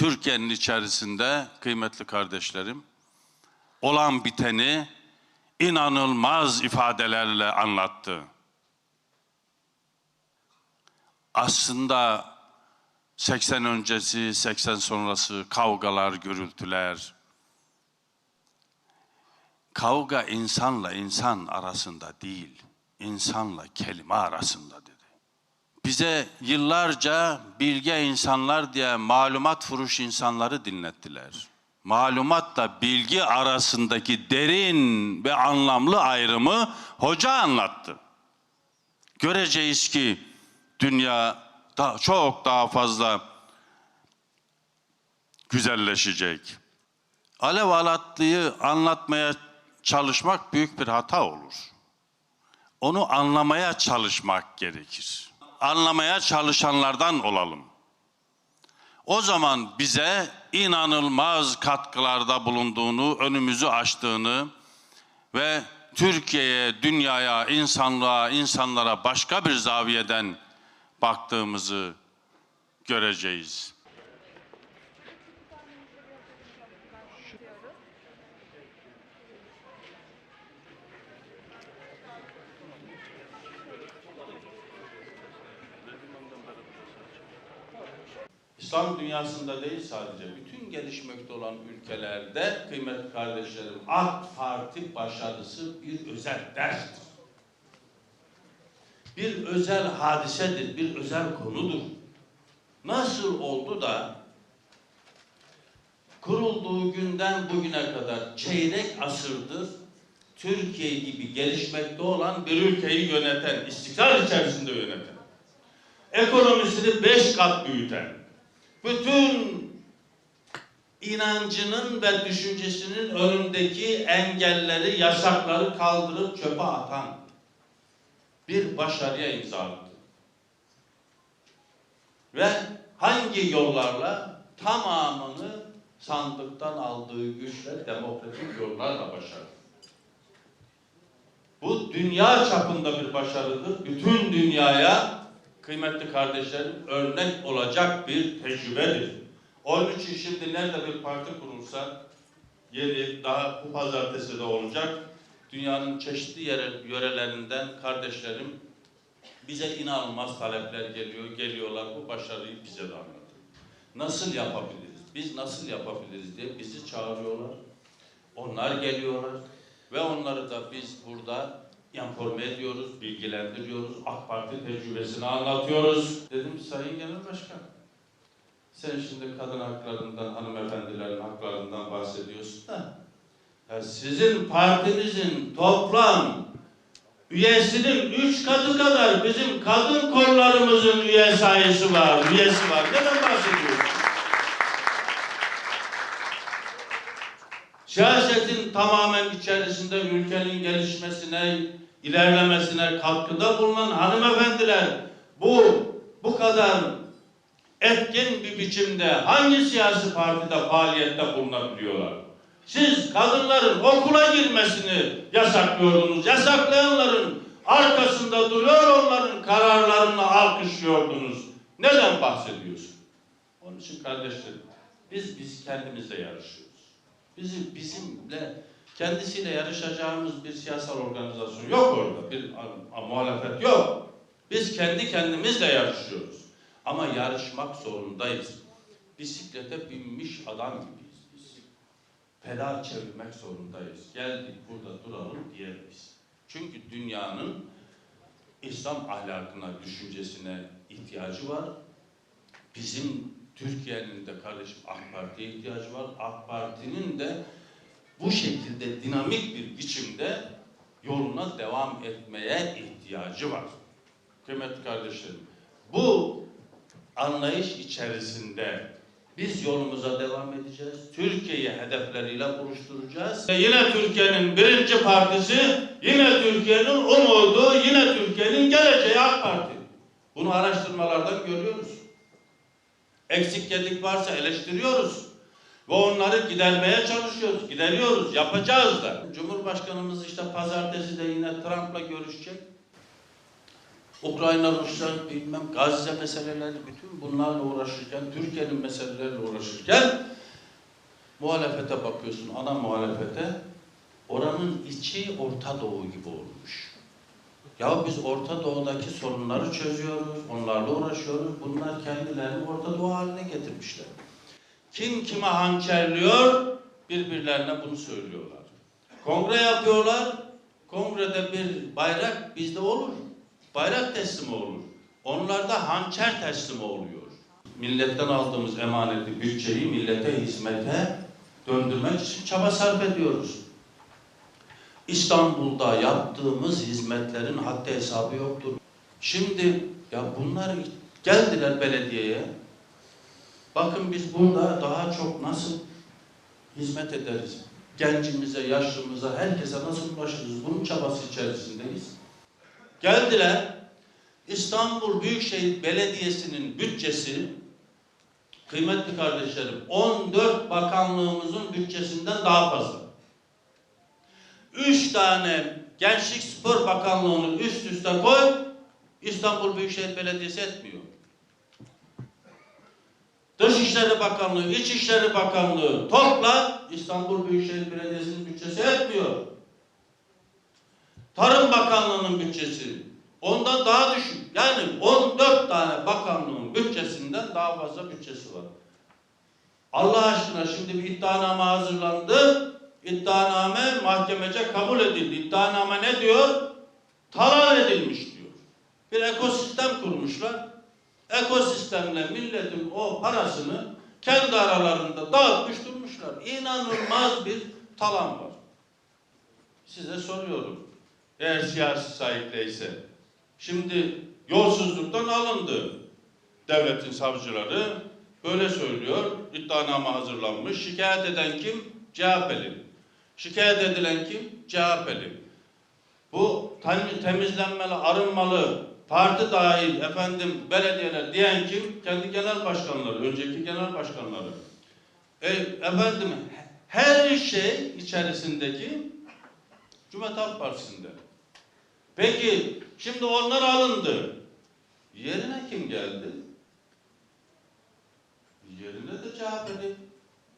Türkiye'nin içerisinde kıymetli kardeşlerim olan biteni inanılmaz ifadelerle anlattı. Aslında 80 öncesi, 80 sonrası kavgalar, gürültüler. Kavga insanla insan arasında değil, insanla kelime arasında dedi. Bize yıllarca bilge insanlar diye malumat furuş insanları dinlettiler. Malumatla bilgi arasındaki derin ve anlamlı ayrımı hoca anlattı. Göreceğiz ki dünya daha, çok daha fazla güzelleşecek. Alev alatlıyı anlatmaya çalışmak büyük bir hata olur. Onu anlamaya çalışmak gerekir. Anlamaya çalışanlardan olalım. O zaman bize inanılmaz katkılarda bulunduğunu, önümüzü açtığını ve Türkiye'ye, dünyaya, insanlığa, insanlara başka bir zaviyeden baktığımızı göreceğiz. İslam dünyasında değil sadece bütün gelişmekte olan ülkelerde kıymetli kardeşlerim AK Parti başarısı bir özel derstir. Bir özel hadisedir, bir özel konudur. Nasıl oldu da kurulduğu günden bugüne kadar çeyrek asırdır Türkiye gibi gelişmekte olan bir ülkeyi yöneten, istikrar içerisinde yöneten, ekonomisini beş kat büyüten, bütün inancının ve düşüncesinin önündeki engelleri, yasakları kaldırıp çöpe atan bir başarıya imza attı. Ve hangi yollarla tamamını sandıktan aldığı güçle demokratik yollarla başardı. Bu dünya çapında bir başarıdır. Bütün dünyaya kıymetli kardeşlerim örnek olacak bir tecrübedir. Onun için şimdi nerede bir parti kurulsa yeri daha bu pazartesi de olacak. Dünyanın çeşitli yere, yörelerinden kardeşlerim bize inanılmaz talepler geliyor, geliyorlar. Bu başarıyı bize de anlatın. Nasıl yapabiliriz? Biz nasıl yapabiliriz diye bizi çağırıyorlar. Onlar geliyorlar ve onları da biz burada informe ediyoruz, bilgilendiriyoruz, AK Parti tecrübesini anlatıyoruz. Dedim Sayın Genel Başkan, sen şimdi kadın haklarından, hanımefendilerin haklarından bahsediyorsun da ya sizin partinizin toplam üyesinin üç katı kadar bizim kadın kollarımızın üye sayısı var, üyesi var. Neden bahsediyorsun? Siyasetin tamamen içerisinde ülkenin gelişmesine, ilerlemesine katkıda bulunan hanımefendiler bu bu kadar etkin bir biçimde hangi siyasi partide faaliyette bulunabiliyorlar? Siz kadınların okula girmesini yasaklıyordunuz. Yasaklayanların arkasında duruyor onların kararlarını alkışlıyordunuz. Neden bahsediyorsun? Onun için kardeşlerim biz biz kendimizle yarışıyoruz. Bizim bizimle kendisiyle yarışacağımız bir siyasal organizasyon yok orada. Bir a- a- muhalefet yok. Biz kendi kendimizle yarışıyoruz. Ama yarışmak zorundayız. Bisiklete binmiş adam gibiyiz biz. Pedal çevirmek zorundayız. Geldik burada duralım diyemeyiz. Çünkü dünyanın İslam ahlakına, düşüncesine ihtiyacı var. Bizim Türkiye'nin de kardeşim AK Parti'ye ihtiyacı var. AK Parti'nin de bu şekilde dinamik bir biçimde yoluna devam etmeye ihtiyacı var. Kıymetli kardeşlerim, bu anlayış içerisinde biz yolumuza devam edeceğiz. Türkiye'yi hedefleriyle buluşturacağız. Ve yine Türkiye'nin birinci partisi, yine Türkiye'nin umudu, yine Türkiye'nin geleceği AK Parti. Bunu araştırmalardan görüyoruz. Eksik gedik varsa eleştiriyoruz. Ve onları gidermeye çalışıyoruz, gideriyoruz, yapacağız da. Cumhurbaşkanımız işte pazartesi de yine Trump'la görüşecek. Ukrayna, Rusya, bilmem Gazze meseleleri, bütün bunlarla uğraşırken, Türkiye'nin meseleleriyle uğraşırken muhalefete bakıyorsun, ana muhalefete, oranın içi Orta Doğu gibi olmuş. Ya biz Orta Doğu'daki sorunları çözüyoruz, onlarla uğraşıyoruz. Bunlar kendilerini Orta Doğu haline getirmişler. Kim kime hançerliyor, birbirlerine bunu söylüyorlar. Kongre yapıyorlar, kongrede bir bayrak bizde olur. Bayrak teslimi olur. Onlarda hançer teslimi oluyor. Milletten aldığımız emaneti, bütçeyi millete hizmete döndürmek için çaba sarf ediyoruz. İstanbul'da yaptığımız hizmetlerin haddi hesabı yoktur. Şimdi ya bunlar geldiler belediyeye. Bakın biz burada daha çok nasıl hizmet ederiz? Gencimize, yaşlımıza, herkese nasıl ulaşırız? Bunun çabası içerisindeyiz. Geldiler. İstanbul Büyükşehir Belediyesi'nin bütçesi kıymetli kardeşlerim 14 bakanlığımızın bütçesinden daha fazla. Üç tane Gençlik Spor Bakanlığı'nı üst üste koy, İstanbul Büyükşehir Belediyesi etmiyor. Dışişleri Bakanlığı, İçişleri Bakanlığı topla İstanbul Büyükşehir Belediyesi'nin bütçesi etmiyor. Tarım Bakanlığı'nın bütçesi ondan daha düşük. Yani 14 tane bakanlığın bütçesinden daha fazla bütçesi var. Allah aşkına şimdi bir iddianame hazırlandı. İddianame mahkemece kabul edildi. İddianame ne diyor? Talan edilmiş diyor. Bir ekosistem kurmuşlar. Ekosistemle milletin o parasını kendi aralarında dağıtmış durmuşlar. İnanılmaz bir talan var. Size soruyorum. Eğer siyasi sahipleyse. Şimdi yolsuzluktan alındı. Devletin savcıları böyle söylüyor. İddianame hazırlanmış. Şikayet eden kim? CHP'li. Şikayet edilen kim? CHP'li. Bu tem- temizlenmeli, arınmalı, parti dahil efendim belediyeler diyen kim? Kendi genel başkanları, önceki genel başkanları. E, efendim her şey içerisindeki Cumhuriyet Halk Partisi'nde. Peki şimdi onlar alındı. Yerine kim geldi? Yerine de CHP'li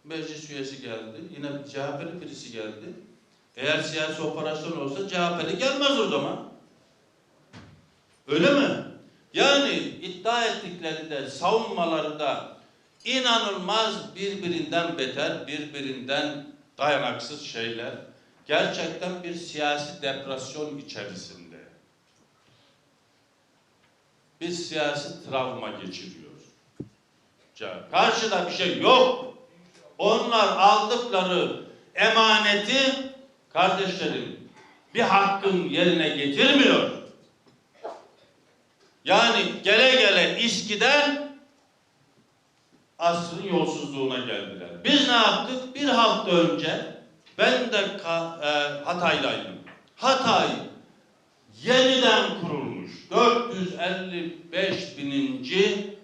meclis üyesi geldi. Yine CHP'li birisi geldi. Eğer siyasi operasyon olsa CHP'li gelmez o zaman. Öyle mi? Yani iddia ettikleri de savunmaları inanılmaz birbirinden beter, birbirinden dayanaksız şeyler. Gerçekten bir siyasi depresyon içerisinde. Biz siyasi travma geçiriyoruz. Karşıda bir şey yok. Onlar aldıkları emaneti kardeşlerim bir hakkın yerine getirmiyor. Yani gele gele İSKİ'den asrın yolsuzluğuna geldiler. Biz ne yaptık? Bir hafta önce ben de e, Hatay'daydım. Hatay yeniden kurulmuş. 455 bininci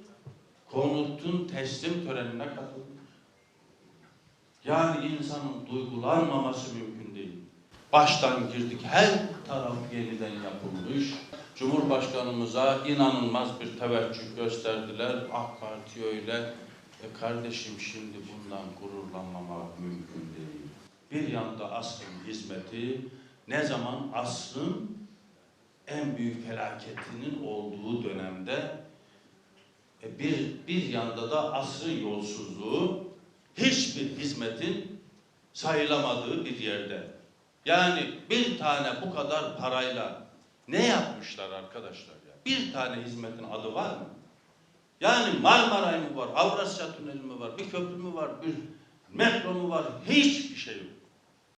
konutun teslim törenine katılmış. Yani insanın duygulanmaması mümkün değil. Baştan girdik, her taraf yeniden yapılmış. Cumhurbaşkanımıza inanılmaz bir teveccüh gösterdiler. AK Parti öyle. E kardeşim şimdi bundan gururlanmamak mümkün değil. Bir yanda asrın hizmeti, ne zaman asrın en büyük felaketinin olduğu dönemde e bir, bir yanda da asrın yolsuzluğu hiçbir hizmetin sayılamadığı bir yerde. Yani bir tane bu kadar parayla ne yapmışlar arkadaşlar ya? Bir tane hizmetin adı var mı? Yani Marmaray mı var, Avrasya Tüneli mi var, bir köprü mü var, bir metro mu var? Hiçbir şey yok.